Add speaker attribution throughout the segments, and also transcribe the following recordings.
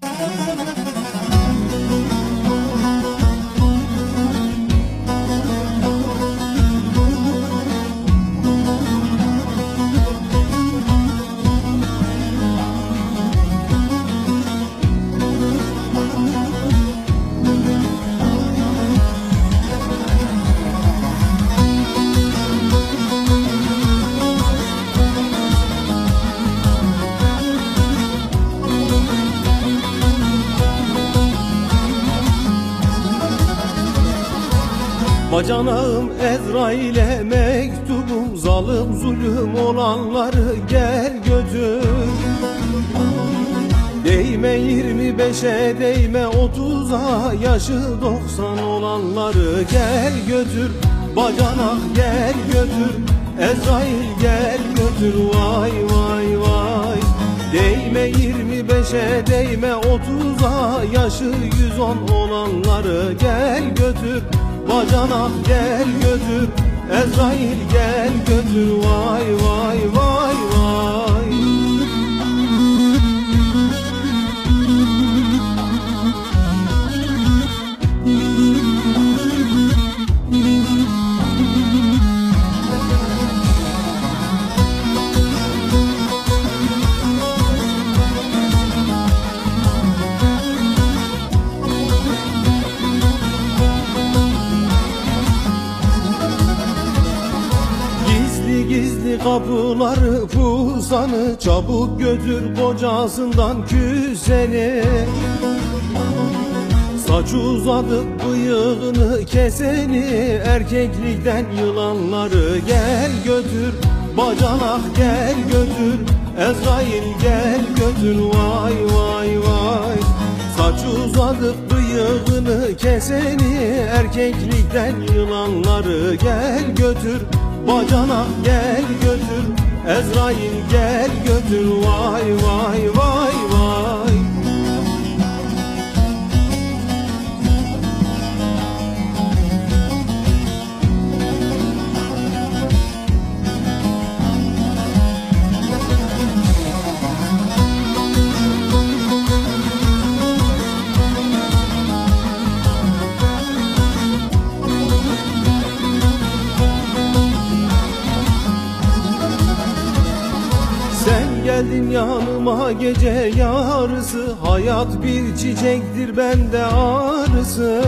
Speaker 1: なるほど。Bacanağım Ezrail'e mektubum Zalim zulüm olanları gel götür. Değme 25'e değme 30'a Yaşı 90 olanları gel götür. Bacanak gel götür Ezrail gel götür. Vay vay vay. Değme 25'e değme 30'a Yaşı 110 olanları gel götür Bacanak gel götür Ezrail gel götür Vay vay vay vay Gizli kapıları fuzanı Çabuk götür kocasından küseni Saç uzadı bıyığını keseni Erkeklikten yılanları gel götür. Bacanak gel götür Ezrail gel götür. Vay vay vay. Saç uzadı bıyığını keseni Erkeklikten yılanları gel götür Bacanak gel götür Ezrail gel götür. Vay vay vay geldin yanıma gece yarısı Hayat bir çiçektir bende ağrısı.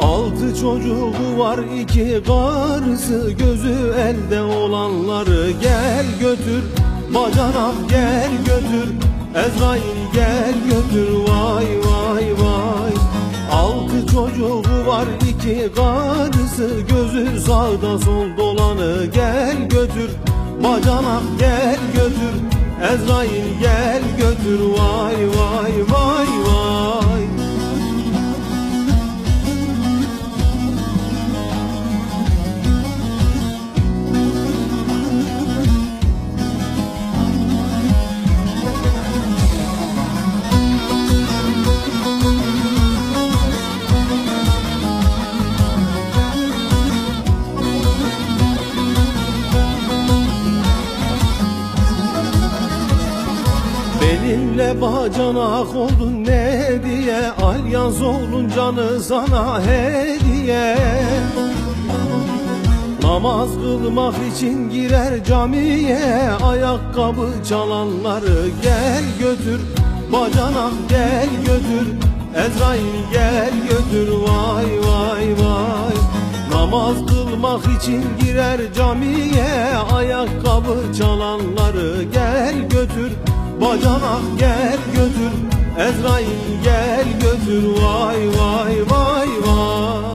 Speaker 1: Altı çocuğu var iki karısı. Gözü elde olanları gel götür Bacanak gel götür. Ezrail gel götür Vay vay vay. Altı çocuğu var iki karısı. Gözü sağda sol dolanı gel götür Bacanak gel götür Ezrail gel götür Vay vay Benimle bacanak oldun ne diye Alyans olun canı sana hediye. Namaz kılmak için girer camiye Ayakkabı çalanları gel götür Bacanak gel götür Ezrail gel götür Vay vay vay. Namaz kılmak için girer camiye Ayakkabı çalanları gel götür Bacanak gel götür Ezrail gel götür Vay vay vay vay.